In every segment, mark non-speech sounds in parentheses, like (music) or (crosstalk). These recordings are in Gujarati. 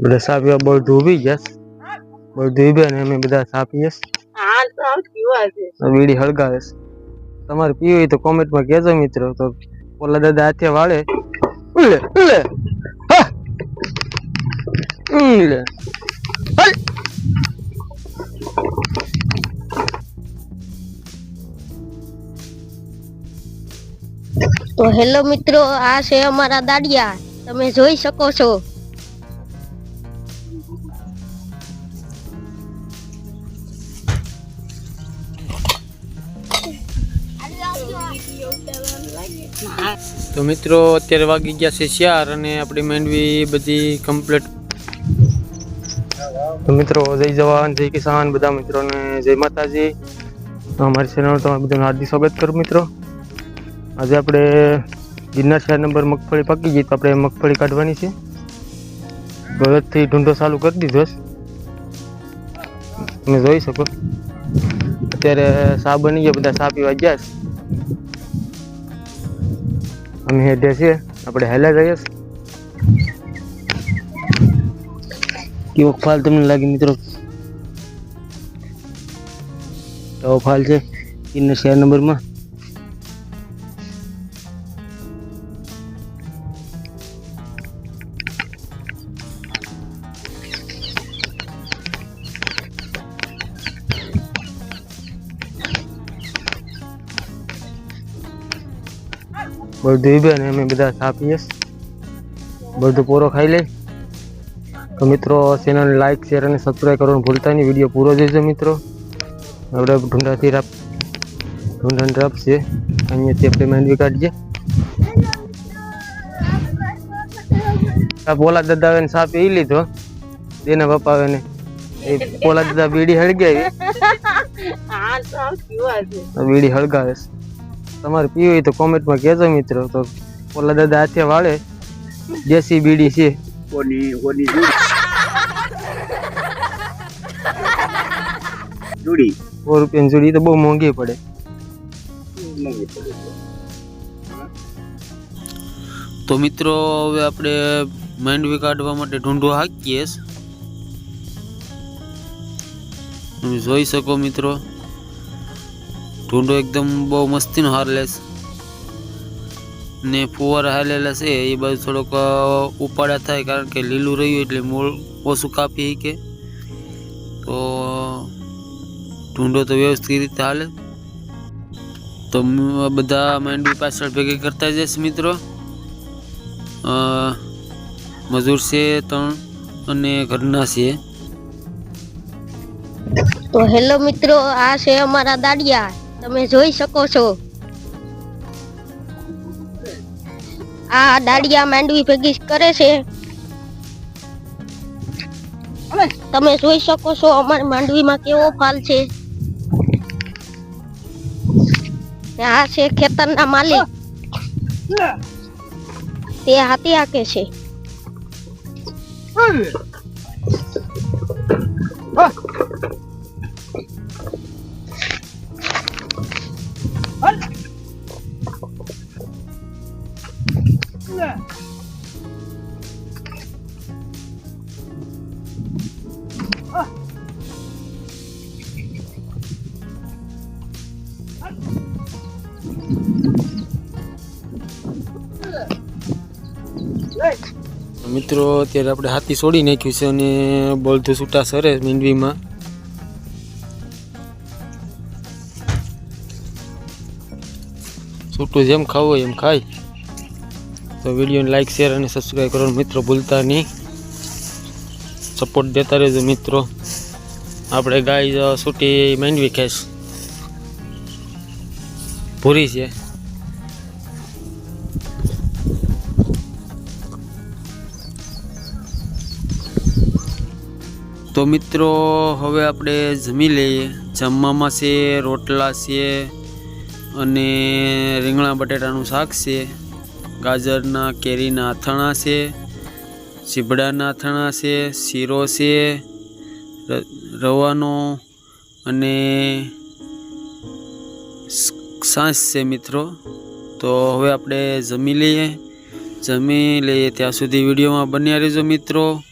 બધા સા પીવા બધું ઊભી ગયા બધું ઉભ્યા ને અમે બધા સા પીએ હા તો આમ પીવા છે? બીડી હળગાવે છે. તમારે પીવી હોય તો કોમેન્ટમાં કહેજો મિત્રો. તો ઓલા દાદા હાથે વાળે. ઉલે ઉલે. હા. ઉલે. હલ. તો હેલો મિત્રો આ છે અમારા દાડિયા. તમે જોઈ શકો છો. તો મિત્રો, અત્યારે વાગી ગયા છે શિયાર અને આપણી મેંડવી બધી કમ્પ્લીટ તો મિત્રો, જય જવાન, જય કિસાન, બધા મિત્રોને જય માતાજી. અમારી ચેનલ તમારું બધાનું હાર્દિક સ્વાગત કરું મિત્રો. આજે આપણે ગિરનાર શહેર નંબર મગફળી પાકી ગઈ, તો આપણે મગફળી કાઢવાની છે. બળદથી ઢૂંઢો ચાલુ કરી દીધો તમે જોઈ શકો. અત્યારે સા બની ગયા, બધા સા પીવા ગયા છે. અમે હેઠે છીએ આપણે હેલા જઈએ. કેવો ફાલ તમને લાગે મિત્રો? કેવો ફાલ છે? ઇનર શેર નંબરમાં. બધું ઉભે ને અમે બધા ચા પીએ. બધું પૂરો ખાઈ લે તો મિત્રો ચેનલ લાઈક શેર અને સબસ્ક્રાઈબ કરવાનું ભૂલતા નહીં. વીડિયો પૂરો જોઈજો મિત્રો. આપણે ઢુંઢાથી રાપ ઢુંઢાને રાપ છે. અહીંયાથી આપણે માંડવી કાઢીએ. પોલા દાદા આવે ને સા પી લીધો. દેના બાપા આવે ને એ પોલા દાદા બીડી હળગાવી. (laughs) બીડી હળગાવે છે. તમારે પીવી હોય તો કોમેન્ટમાં કહેજો મિત્રો. તો ઓલા દાદા હાથે વાળે. દેશી બીડી છે. કોની કોની જુડી સો રૂપિયાની જોડી તો બહુ મોંઘી પડે. મોંઘી પડે તો મિત્રો હવે આપણે માંડવી કાઢવા માટે ઢૂંઢો હાકીએ. તમે જોઈ શકો મિત્રો. ઢૂંઢો એકદમ બહુ મસ્તીનો હારલેસ ને ફુવારા હાલેલા છે એ બાજુ થોડોક અ, ઉપાડા થાય કારણ કે લીલું રહ્યું એટલે મૂળ ઓછું કાપી કે તો ઢૂંઢો તો વ્યવસ્થિત રીતે હાલે તો મ- બધા માંડવી પાછળ ભેગી કરતા જઈશ મિત્રો અ, મજૂર છે ત્રણ અને ઘરના છે તો હેલો મિત્રો આ છે અમારા દાડિયા તમે જોઈ શકો છો. આ દાડિયા માંડવી ભેગી કરે છે. તમે જોઈ શકો છો અમારી માંડવીમાં કેવો ફાલ છે. આ છે ખેતરના માલિક. તે હાથી આકે છે. મિત્રો, અત્યારે આપણે હાથી છોડી નાખ્યું છે અને બોલતું છૂટા સરે મીંડવીમાં. છૂટું જેમ ખાવું હોય એમ ખાય. તો વિડીયોને લાઇક શેર અને સબસ્ક્રાઈબ કરવાનું મિત્રો ભૂલતા નહીં. સપોર્ટ દેતા રહેજો મિત્રો. આપણે ગાય છૂટી માંડવી ખાઈશ. ભૂરી છે. તો મિત્રો, હવે આપણે જમી લઈએ. જમવામાં છે, રોટલા છે અને રીંગણા બટેટાનું શાક છે. ગાજરના, કેરીના અથાણા છે ચીબડાના અથાણા છે, શીરો છે રવાનો અને સ- છે મિત્રો. તો હવે આપણે જમી લઈએ. જમી લઈએ ત્યાં સુધી વિડીયોમાં બન્યા રહેજો મિત્રો.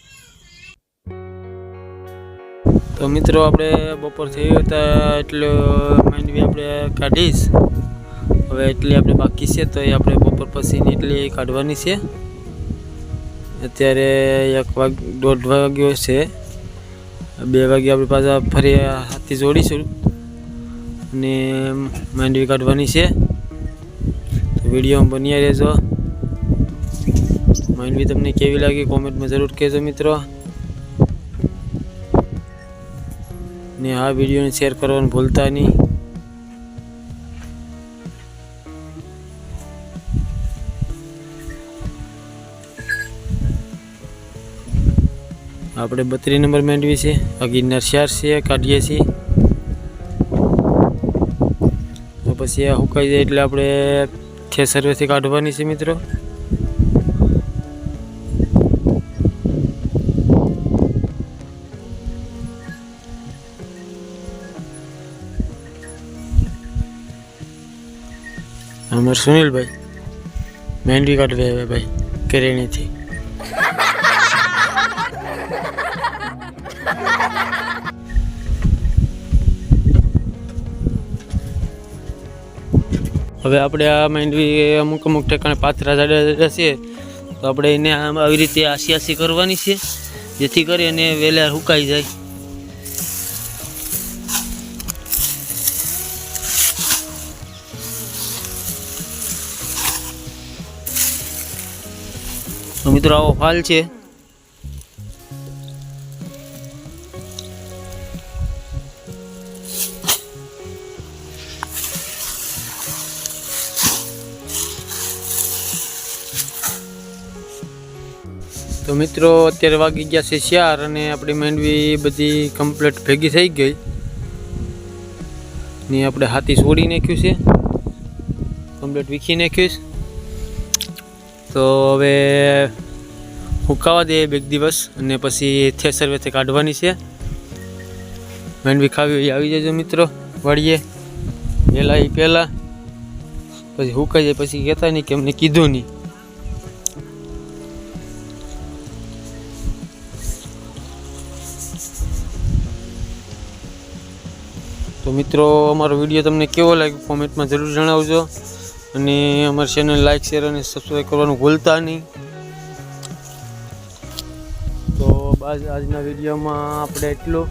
તો મિત્રો આપણે બપોર થઈ હતા એટલે માંડવી આપણે કાઢીશ. હવે એટલી આપણે બાકી છે તો એ આપણે બપોર પછીની એટલી કાઢવાની છે. અત્યારે એક વાગ, દોઢ વાગ્યો છે. બે વાગે આપણે પાછા ફરી હાથી જોડીશું અને માંડવી કાઢવાની છે. તો વિડીયોમાં બન્યા રહેજો. માંડવી તમને કેવી લાગી કોમેન્ટમાં જરૂર કહેજો મિત્રો. ને આ વિડીયોને શેર કરવાનું ભૂલતા નહીં. આપણે બત્રીસ નંબર માંડવી છે, આ ગિરનાર ચાર છે, કાઢીએ છીએ. પછી આ સુકાઈ જાય એટલે આપણે થેસરવેથી કાઢવાની છે મિત્રો. અમાર સુનિલભાઈ મહેંદી કાઢવે હવે ભાઈ, કેરેણીથી. (laughs) હવે આપણે આ માંડવી અમુક અમુક ઠેકાણે પાથરા જાડા જાડા છે તો આપણે એને આમ આવી રીતે આસી આસી કરવાની છે, જેથી કરી અને વહેલા સુકાઈ જાય મિત્રો, આવો ફાલ છે. તો મિત્રો, અત્યારે વાગી ગયા છે ચાર અને આપણી મેંડવી બધી કમ્પ્લીટ ભેગી થઈ ગઈ. ને આપણે હાથી છોડી નાખ્યું છે. કમ્પ્લીટ વીખી નાખ્યું છે. તો હવે હુકાવા દે બે દિવસ અને પછી થેસર વેથે કાઢવાની છે. મેંડવી ખાવી હોય આવી જજો મિત્રો, વળીએ. પહેલાં એ પહેલાં. પછી હુકાઈ જાય, પછી કહેતા નહીં કે અમને કીધું નહીં. તો મિત્રો, અમારો વીડિયો તમને કેવો લાગ્યો કોમેન્ટમાં જરૂર જણાવજો. અને અમારી ચેનલ લાઈક શેર અને સબસ્ક્રાઈબ કરવાનું ભૂલતા નહીં. તો બસ આજના વિડીયોમાં આપણે એટલું.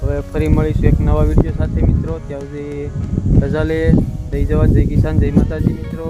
હવે ફરી મળીશું એક નવા વીડિયો સાથે મિત્રો. ત્યાં સુધી રજા લઈએ જય જવાન, જય કિસાન, જય માતાજી મિત્રો.